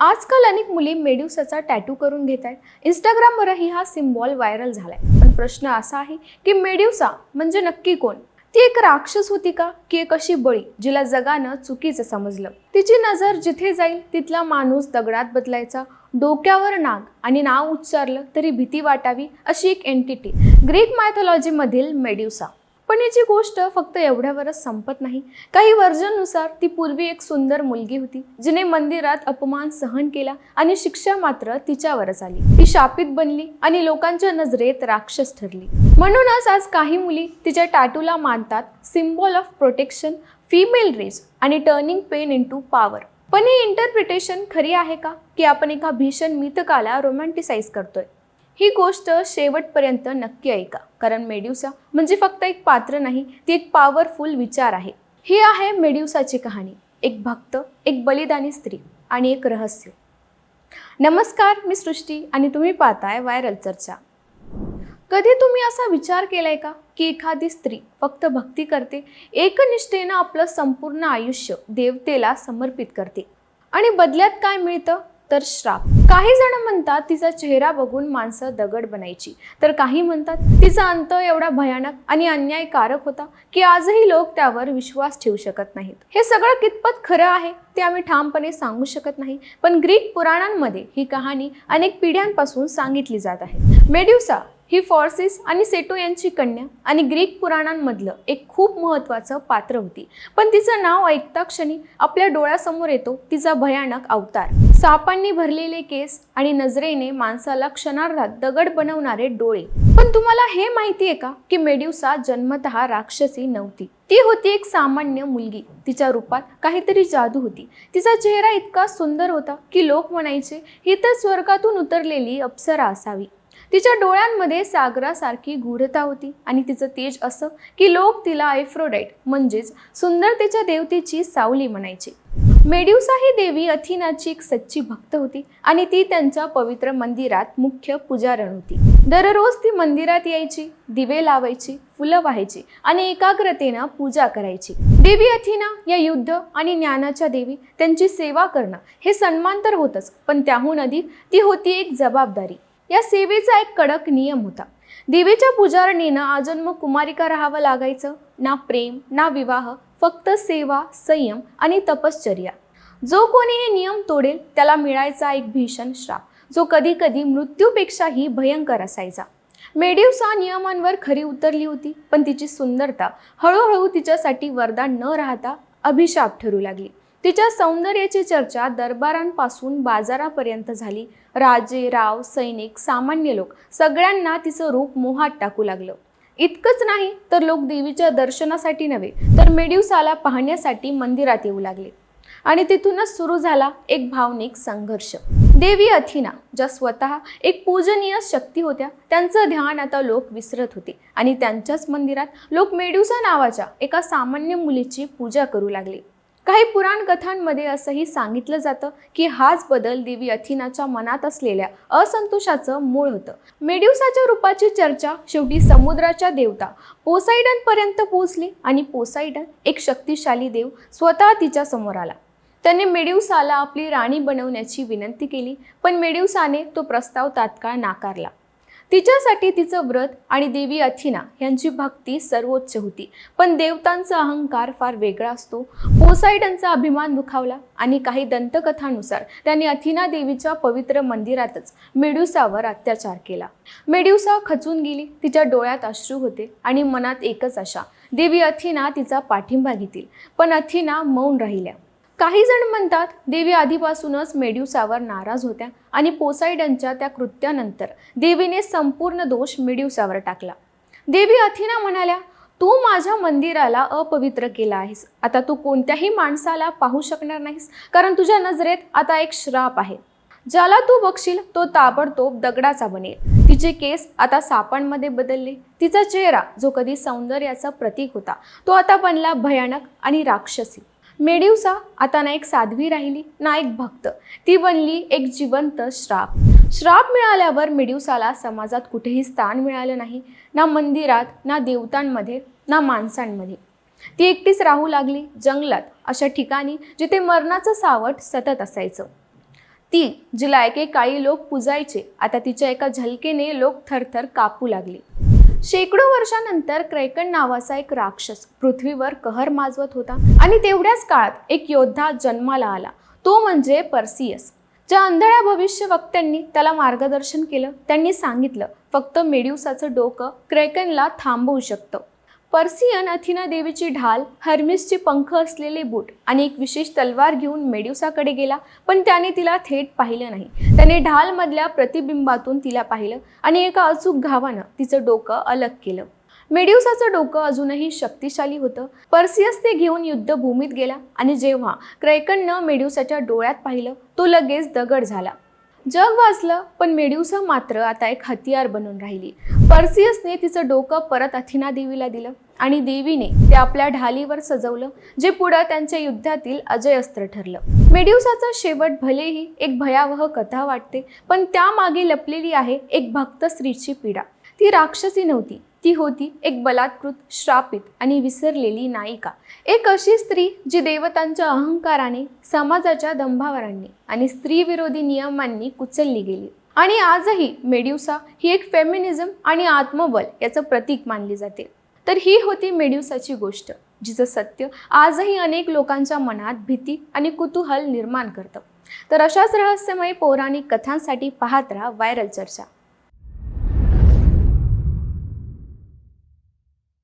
आजकाल अनेक मुली मेड्युसाचा टॅटू करून घेत आहेत. इंस्टाग्रामवरही हा सिम्बॉल व्हायरल झालाय. पण प्रश्न असा आहे की मेड्युसा म्हणजे नक्की कोण? ती एक राक्षस होती का? की एक अशी बळी जिला जगानं चुकीचं समजलं? तिची नजर जिथे जाईल तिथला माणूस दगडात बदलायचा डोक्यावर नाग आणि नाव उच्चारलं तरी भीती वाटावी अशी एक एंटिटी ग्रीक मायथॉलॉजीमधील मेड्युसा पण याची गोष्ट फक्त एवढ्यावरच संपत नाही. काही वर्जननुसार ती पूर्वी एक सुंदर मुलगी होती जिने मंदिरात अपमान सहन केला आणि शिक्षा मात्र तिच्यावरच आली. ती शापित बनली आणि लोकांच्या नजरेत राक्षस ठरली. म्हणूनच आज काही मुली तिच्या टॅटूला मानतात symbol of protection female race आणि turning pain into power. पण ही इंटरप्रिटेशन खरी आहे का? की आपण एका भीषण मिथकाला रोमॅन्टिसाइज करतोय. ही गोष्ट शेवटपर्यंत नक्की ऐका. कारण मेड्युसा म्हणजे फक्त एक पात्र नाही ती एक पॉवरफुल विचार आहे. ही आहे मेड्युसाची कहाणी. एक भक्त एक बलिदानी स्त्री आणि एक रहस्य. नमस्कार मी सृष्टी आणि तुम्ही पाहताय व्हायरल चर्चा. कधी तुम्ही असा विचार केलाय का की एखादी स्त्री फक्त भक्ती करते एकनिष्ठेनं आपलं संपूर्ण आयुष्य देवतेला समर्पित करते आणि बदल्यात काय मिळतं? तर श्राप. काही जण म्हणतात तिचा चेहरा बघून माणसं दगड बनायची. तर काही म्हणतात तिचा अंत एवढा भयानक आणि अन्यायकारक होता की आजही लोक त्यावर विश्वास ठेवू शकत नाहीत. हे सगळं कितपत खरं आहे ते आम्ही ठामपणे सांगू शकत नाही पण ग्रीक पुराणांमध्ये ही कहाणी अनेक पिढ्यांपासून सांगितली जात आहे. मेड्युसा ही फॉर्सिस आणि सेटो यांची कन्या आणि ग्रीक पुराणांमधलं एक खूप महत्त्वाचं पात्र होती. पण तिचं नाव ऐकता क्षणी आपल्या डोळ्यासमोर येतो तिचा भयानक अवतार. सापांनी भरलेले केस आणि नजरेने माणसाला क्षणार्धात दगड बनवणारे डोळे. पण तुम्हाला हे माहिती आहे का? की मेड्युसा जन्मतः राक्षसी नव्हती. ती होती एक सामान्य मुलगी. तिच्या रूपात काहीतरी जादू होती. तिचा चेहरा इतका सुंदर होता की लोक म्हणायचे ही तर स्वर्गातून उतरलेली अप्सरा असावी. तिच्या डोळ्यांमध्ये सागरासारखी गूढता होती आणि तिचं तेज असं की लोक तिला एफ्रोडाईट म्हणजेच सुंदरतेच्या देवतेची सावली म्हणायचे. मेड्युसा ही देवी अथिनाची एक सच्ची भक्त होती आणि ती त्यांच्या पवित्र मंदिरात मुख्य पुजारण होती. दररोज ती मंदिरात यायची दिवे लावायची फुलं व्हायची आणि एकाग्रतेनं पूजा करायची. देवी अथिना या युद्ध आणि ज्ञानाच्या देवी त्यांची सेवा करणं हे सन्मान तर होतच पण त्याहून अधिक ती होती एक जबाबदारी. या सेवेचा एक कडक नियम होता. देवीच्या पुजारणीनं आजन्म कुमारिका राहावं लागायचं ना प्रेम ना विवाह फक्त सेवा संयम आणि तपश्चर्या. जो कोणी हे नियम तोडेल त्याला मिळायचा एक भीषण श्राप. जो कधी कधी मृत्यूपेक्षाही भयंकर असायचा. मेडिवसा नियमांवर खरी उतरली होती पण तिची सुंदरता हळूहळू तिच्यासाठी वरदान न राहता अभिशाप ठरू लागली. तिच्या सौंदर्याची चर्चा दरबारांपासून बाजारापर्यंत झाली. राजे राव सैनिक सामान्य लोक सगळ्यांना तिचं रूप मोहात टाकू लागलं. इतकंच नाही तर लोक देवीच्या दर्शनासाठी नव्हे तर मेड्युसाला पाहण्यासाठी मंदिरात येऊ लागले. आणि तिथूनच सुरू झाला एक भावनिक संघर्ष. देवी अथिना ज्या स्वतः एक पूजनीय शक्ती होत्या त्यांचं ध्यान आता लोक विसरत होते. आणि त्यांच्याच मंदिरात लोक मेड्युसा नावाच्या एका सामान्य मुलीची पूजा करू लागले. काही पुराण कथांमध्ये असंही सांगितलं जातं की हाच बदल देवी अथिनाच्या मनात असलेल्या असंतोषाचं मूळ होतं. मेड्युसाच्या रूपाची चर्चा शेवटी समुद्राच्या देवता पोसायडनपर्यंत पोहोचली आणि पोसायडन एक शक्तिशाली देव स्वतः तिच्या समोर आला. त्याने मेड्युसाला आपली राणी बनवण्याची विनंती केली पण मेड्युसाने तो प्रस्ताव तात्काळ नाकारला. तिच्यासाठी तिचं व्रत आणि देवी अथिना यांची भक्ती सर्वोच्च होती. पण देवतांचा अहंकार फार वेगळा असतो. पोसायडनचा अभिमान दुखावला आणि काही दंतकथानुसार त्यांनी अथिना देवीच्या पवित्र मंदिरातच मेड्युसावर अत्याचार केला. मेड्युसा खचून गेली तिच्या डोळ्यात अश्रू होते आणि मनात एकच आशा देवी अथिना तिचा पाठिंबा घेतील. पण अथिना मौन राहिल्या. काही जण म्हणतात देवी आधीपासूनच मेड्युसावर नाराज होत्या आणि पोसायडनच्या त्या कृत्यानंतर देवीने संपूर्ण दोष मेड्युसावर टाकला. देवी अथिना म्हणाल्या तू माझ्या मंदिराला अपवित्र केला आहेस. आता तू कोणत्याही माणसाला पाहू शकणार नाहीस कारण तुझ्या नजरेत आता एक श्राप आहे. ज्याला तू बघशील तो ताबडतोब दगडाचा बनेल. तिचे केस आता सापांमध्ये बदलले. तिचा चेहरा जो कधी सौंदर्याचा प्रतीक होता तो आता बनला भयानक आणि राक्षसी. मेड्युसा आता ना एक साध्वी राहिली ना एक भक्त. ती बनली एक जिवंत श्राप. श्राप मिळाल्यावर मेड्युसाला समाजात कुठेही स्थान मिळालं नाही. ना मंदिरात ना देवतांमध्ये ना माणसांमध्ये. ती एकटीच राहू लागली जंगलात अशा ठिकाणी जिथे मरणाचं सावट सतत असायचं. ती जिला एकेकाळी लोक पुजायचे आता तिच्या एका झलकेने लोक थरथर कापू लागले. शेकडो वर्षानंतर क्रैकण नावाचा एक राक्षस पृथ्वीवर कहर माजवत होता आणि तेवढ्याच काळात एक योद्धा जन्माला आला. तो म्हणजे पर्सियस. ज्या अंधळ्या भविष्य वक्त्यांनी त्याला मार्गदर्शन केलं त्यांनी सांगितलं फक्त मेड्युसाचं डोकं क्रेकनला थांबवू शकतं. पर्सियन अथिना देवीची ढाल हर्मिसचे पंख असलेले बूट आणि एक विशेष तलवार घेऊन मेड्युसाकडे गेला पण त्याने तिला थेट पाहिलं नाही. त्याने ढालमधल्या प्रतिबिंबातून तिला पाहिलं आणि एका अचूक घावानं तिचं डोकं अलग केलं. मेड्युसाचं डोकं अजूनही शक्तिशाली होतं. पर्सियस ते घेऊन युद्धभूमीत गेला आणि जेव्हा क्रैकननं मेड्युसाच्या डोळ्यात पाहिलं तो लगेच दगड झाला. जग वाचलं पण मेड्युसा मात्र आता एक हतियार बनून राहिली. पर्सियसने तिचं डोकं परत अथिना देवीला दिलं आणि देवीने ते आपल्या ढालीवर सजवलं जे पुढं त्यांच्या युद्धातील अजय अस्त्र ठरलं. मेड्युसाचा शेवट भलेही एक भयावह कथा वाटते पण त्यामागे लपलेली आहे एक भक्त स्त्रीची पीडा. ती राक्षसी नव्हती ती होती एक बलात्कृत श्रापित आणि विसरलेली नायिका. एक अशी स्त्री जी देवतांच्या अहंकाराने समाजाच्या दंभावरांनी आणि स्त्रीविरोधी नियमांनी कुचलली गेली. आणि आजही मेड्युसा ही एक फेमिनिझम आणि आत्मबल याचं प्रतीक मानली जाते. तर ही होती मेड्युसाची गोष्ट जिचं सत्य आजही अनेक लोकांच्या मनात भीती आणि कुतूहल निर्माण करतं. तर अशाच रहस्यमय पौराणिक कथांसाठी पाहत राहा व्हायरल चर्चा.